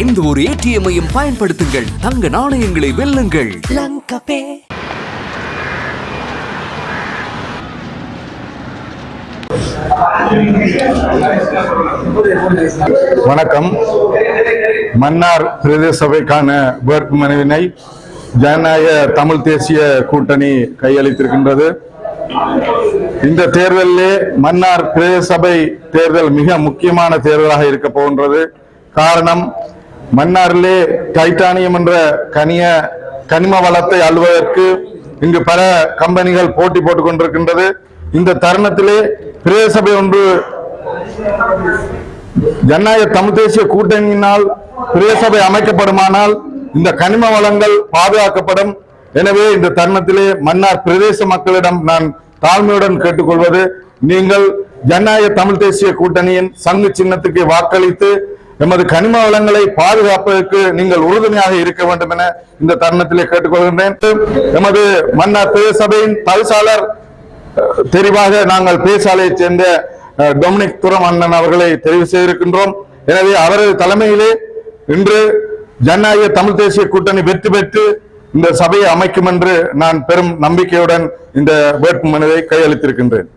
எந்த ஒரு ஏடிஎம்மையும் பயன்படுத்துங்கள். தங்க நாணயங்களை வெல்லுங்கள். வணக்கம். மன்னார் பிரதேச சபைக்கான வேட்பு மனுவினை ஜனநாயக தமிழ் தேசிய கூட்டணி கையளித்திருக்கின்றது. இந்த தேர்தலிலே மன்னார் பிரதேச சபை தேர்தல் மிக முக்கியமான தேர்தலாக இருக்க போகின்றது. காரணம் மன்னாரிலே டைட்டானியம் என்ற கனிய கனிம வளத்தை அள்ளுவதற்கு இங்கு பல கம்பெனிகள் போட்டி போட்டுக் கொண்டிருக்கின்றது. இந்த தருணத்திலே பிரதேச ஒன்று ஜனநாயக தமிழ் தேசிய கூட்டணியினால் பிரதேசபை அமைக்கப்படுமானால் இந்த கனிம வளங்கள் பாதுகாக்கப்படும். எனவே இந்த தருணத்திலே மன்னார் பிரதேச மக்களிடம் நான் தாழ்மையுடன் கேட்டுக்கொள்வது நீங்கள் ஜனநாயக தமிழ் தேசிய கூட்டணியின் சங்கு சின்னத்துக்கு வாக்களித்து எமது கனிம வளங்களை பாதுகாப்பதற்கு நீங்கள் உறுதுணையாக இருக்க வேண்டும் என இந்த தருணத்திலே கேட்டுக்கொள்கின்றேன். எமது மன்னர் பிரதேச சபையின் தவிசாளர் தெரிவாக நாங்கள் பேசாலையைச் சேர்ந்த டொமினிக் துரம் அண்ணன் அவர்களை தெரிவு செய்திருக்கின்றோம். எனவே அவரது தலைமையிலே இன்று ஜனநாயக தமிழ் தேசிய கூட்டணி வெற்றி பெற்று இந்த சபையை அமைக்கும் என்று நான் பெரும் நம்பிக்கையுடன் இந்த வேட்பு மனுவை கையளித்திருக்கின்றேன்.